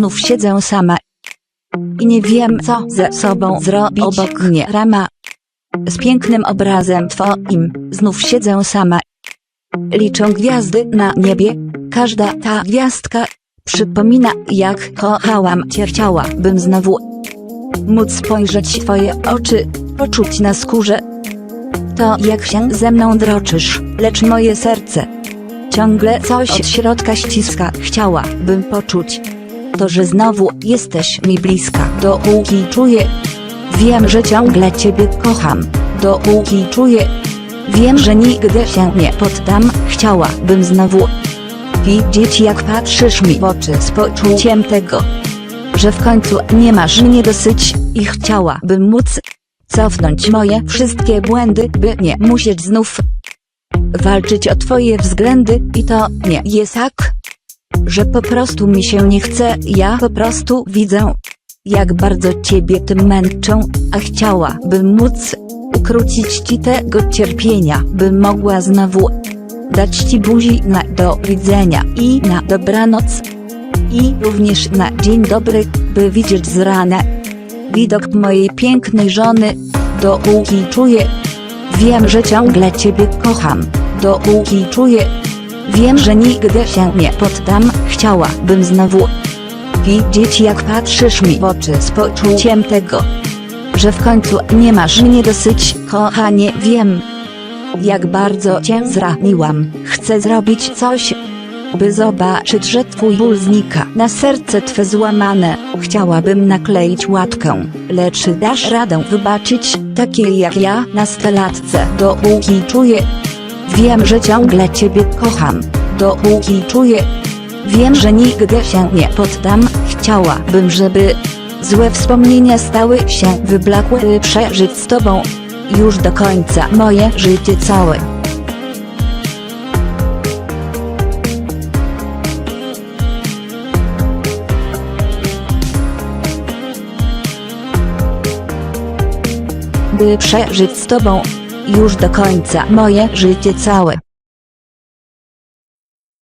znów siedzę sama. I nie wiem co ze sobą zrobić obok mnie rama. Z pięknym obrazem twoim znów siedzę sama. Liczą gwiazdy na niebie, każda ta gwiazdka przypomina jak kochałam cię chciałabym znowu móc spojrzeć w twoje oczy, poczuć na skórze to jak się ze mną droczysz, lecz moje serce ciągle coś od środka ściska. Chciałabym poczuć to, że znowu jesteś mi bliska. Dopóki czuję, wiem, że ciągle ciebie kocham. Dopóki czuję, wiem, że nigdy się nie poddam. Chciałabym znowu widzieć, jak patrzysz mi w oczy z poczuciem tego, że w końcu nie masz mnie dosyć i chciałabym móc cofnąć moje wszystkie błędy, by nie musieć znów walczyć o twoje względy i to nie jest tak, że po prostu mi się nie chce, ja po prostu widzę, jak bardzo ciebie tym męczą, a chciałabym móc ukrócić ci tego cierpienia, by mogła znowu dać ci buzi na do widzenia i na dobranoc. I również na dzień dobry, by widzieć z rana widok mojej pięknej żony, dopóki czuję, wiem, że ciągle ciebie kocham, dopóki czuję, wiem, że nigdy się nie poddam, chciałabym znowu widzieć jak patrzysz mi w oczy z poczuciem tego, że w końcu nie masz mnie dosyć, kochanie, wiem, jak bardzo cię zraniłam, chcę zrobić coś, by zobaczyć, że twój ból znika. Na serce twe złamane, chciałabym nakleić łatkę, lecz dasz radę wybaczyć, takiej jak ja, nastolatce, dopóki czuję, wiem, że ciągle ciebie kocham, dopóki czuję, wiem, że nigdy się nie poddam, chciałabym, żeby złe wspomnienia stały się wyblakłe, by przeżyć z tobą już do końca moje życie całe. by przeżyć z tobą już do końca moje życie całe.